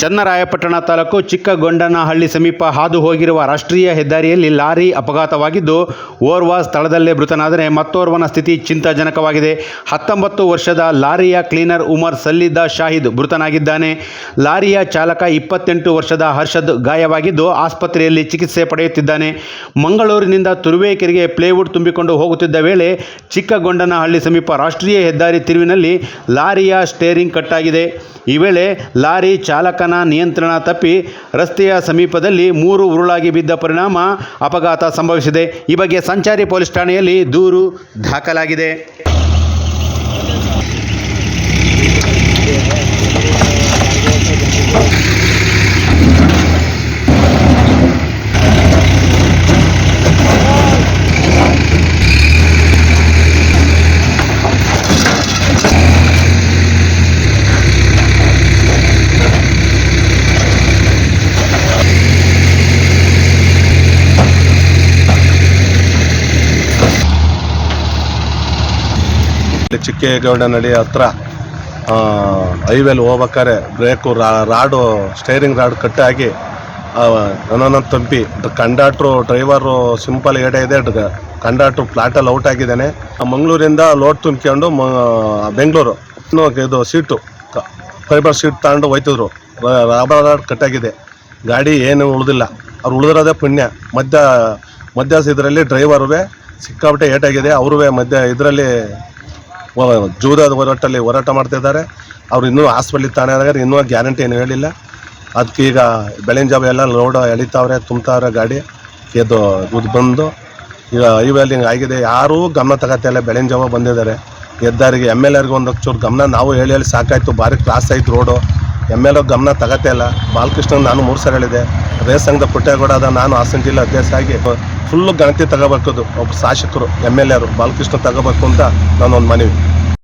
ಚನ್ನರಾಯಪಟ್ಟಣ ತಾಲೂಕು ಚಿಕ್ಕಗೊಂಡನಹಳ್ಳಿ ಸಮೀಪ ಹಾದು ಹೋಗಿರುವ ರಾಷ್ಟ್ರೀಯ ಹೆದ್ದಾರಿಯಲ್ಲಿ ಲಾರಿ ಅಪಘಾತವಾಗಿದ್ದು, ಓರ್ವ ಸ್ಥಳದಲ್ಲೇ ಮೃತನಾದರೆ ಮತ್ತೋರ್ವನ ಸ್ಥಿತಿ ಚಿಂತಾಜನಕವಾಗಿದೆ. ಹತ್ತೊಂಬತ್ತು ವರ್ಷದ ಲಾರಿಯ ಕ್ಲೀನರ್ ಉಮರ್ ಸಲ್ಲಿದ್ದ ಶಾಹಿದ್ ಮೃತನಾಗಿದ್ದಾನೆ. ಲಾರಿಯ ಚಾಲಕ ಇಪ್ಪತ್ತೆಂಟು ವರ್ಷದ ಹರ್ಷದ್ ಗಾಯವಾಗಿದ್ದು, ಆಸ್ಪತ್ರೆಯಲ್ಲಿ ಚಿಕಿತ್ಸೆ ಪಡೆಯುತ್ತಿದ್ದಾನೆ. ಮಂಗಳೂರಿನಿಂದ ತುರುವೇಕೆರೆಗೆ ಪ್ಲೇವುಡ್ ತುಂಬಿಕೊಂಡು ಹೋಗುತ್ತಿದ್ದ ವೇಳೆ ಚಿಕ್ಕಗೊಂಡನಹಳ್ಳಿ ಸಮೀಪ ರಾಷ್ಟ್ರೀಯ ಹೆದ್ದಾರಿ ತಿರುವಿನಲ್ಲಿ ಲಾರಿಯ ಸ್ಟೇರಿಂಗ್ ಕಟ್ಟಾಗಿದೆ. ಈ ವೇಳೆ ಲಾರಿ ಚಾಲಕನ ನಿಯಂತ್ರಣ ತಪ್ಪಿ ರಸ್ತೆಯ ಸಮೀಪದಲ್ಲಿ ಮೂರು ಉರುಳಾಗಿ ಬಿದ್ದ ಪರಿಣಾಮ ಅಪಘಾತ ಸಂಭವಿಸಿದೆ. ಈ ಬಗ್ಗೆ ಸಂಚಾರಿ ಪೊಲೀಸ್ ಠಾಣೆಯಲ್ಲಿ ದೂರು ದಾಖಲಾಗಿದೆ. ಇಲ್ಲಿ ಚಿಕ್ಕೇಗೌಡನಹಳ್ಳಿ ಹತ್ರ ಹೈವೇಲಿ ಹೋಗ್ಬೇಕಾರೆ ಬ್ರೇಕು ರಾಡು ಸ್ಟೇರಿಂಗ್ ರಾಡ್ ಕಟ್ಟಾಗಿ ನನ್ನ ತಂಪಿ. ಕಂಡಾಟ್ರು ಡ್ರೈವರು ಸಿಂಪಲ್ ಏಡೆ ಇದೆ ಕಂಡಾಟ್ರು ಫ್ಲಾಟಲ್ಲಿ ಔಟ್ ಆಗಿದ್ದಾನೆ. ಮಂಗಳೂರಿಂದ ಲೋಡ್ ತುಂಬಿಕೊಂಡು, ಮ ಬೆಂಗಳೂರು. ಇದು ಸೀಟು ಫೈಬರ್ ಸೀಟ್ ತಗೊಂಡು ಹೋಯ್ತಿದ್ರು. ರಾಬರ್ ರಾಡ್ ಕಟ್ಟಾಗಿದೆ ಗಾಡಿ ಏನು ಉಳಿದಿಲ್ಲ. ಅವ್ರು ಉಳಿದಿರೋದೇ ಪುಣ್ಯ. ಮಧ್ಯ ಮಧ್ಯ ಇದರಲ್ಲಿ ಡ್ರೈವರ್ವೇ ಸಿಕ್ಕಾಪಟ್ಟೆ ಏಟಾಗಿದೆ ಅವ್ರೂ ಮಧ್ಯ, ಇದರಲ್ಲಿ ಜೂದದ ಹೋರಾಟಲ್ಲಿ ಹೋರಾಟ ಮಾಡ್ತಿದ್ದಾರೆ ಅವ್ರು ಇನ್ನೂ ಹಾಸ್ಪಿಟ್ಲಿಗೆ ತಾನೇ ಇನ್ನೂ ಗ್ಯಾರಂಟಿ ಏನು ಹೇಳಿಲ್ಲ. ಅದಕ್ಕೆ ಈಗ ಬೆಳಗಿನ ಜಾವ ಎಲ್ಲ ಲೋಡ್ ಎಳಿತಾವ್ರೆ, ತುಂಬ್ತಾವ್ರೆ ಗಾಡಿ. ಎದ್ದು ಇದು ಬಂದು ಈಗ ಹೈವೇಲಿ ಹಿಂಗೆ ಆಗಿದೆ, ಯಾರೂ ಗಮನ ತಗೋತಿಲ್ಲ ಬೆಳಗಿನ ಜಾವ ಬಂದಿದ್ದಾರೆ. ಎದ್ದಾರಿಗೆ ಎಂ ಎಲ್ ಎರ್ಗೆ ಒಂದು ಚೂರು ಗಮನ ನಾವು ಹೇಳಿ ಹೇಳಿ ಸಾಕಾಯಿತು. ಭಾರಿ ಕ್ಲಾಸ್ ಆಯ್ತು ರೋಡು ಎಂ ಎಲ್ ಗಮನ ತಗತ್ತೆ ಇಲ್ಲ. ಬಾಲಕೃಷ್ಣನ್ ನಾನು ಮೂರು ಸಲ ಹೇಳಿದೆ ರೇಸ್ ಸಂಘದ ಪುಟ್ಟೇಗೌಡ ಅದ. ನಾನು ಹಾಸನ ಜಿಲ್ಲಾ ಅಧ್ಯಕ್ಷ ಆಗಿ ಫುಲ್ಲು ಗಣತಿ ತಗೋಬೇಕದು ಒಬ್ಬ ಶಾಸಕರು ಎಂ ಎಲ್ ಎರು ಬಾಲಕೃಷ್ಣ ತಗೋಬೇಕು ಅಂತ ನಾನೊಂದು ಮನವಿ.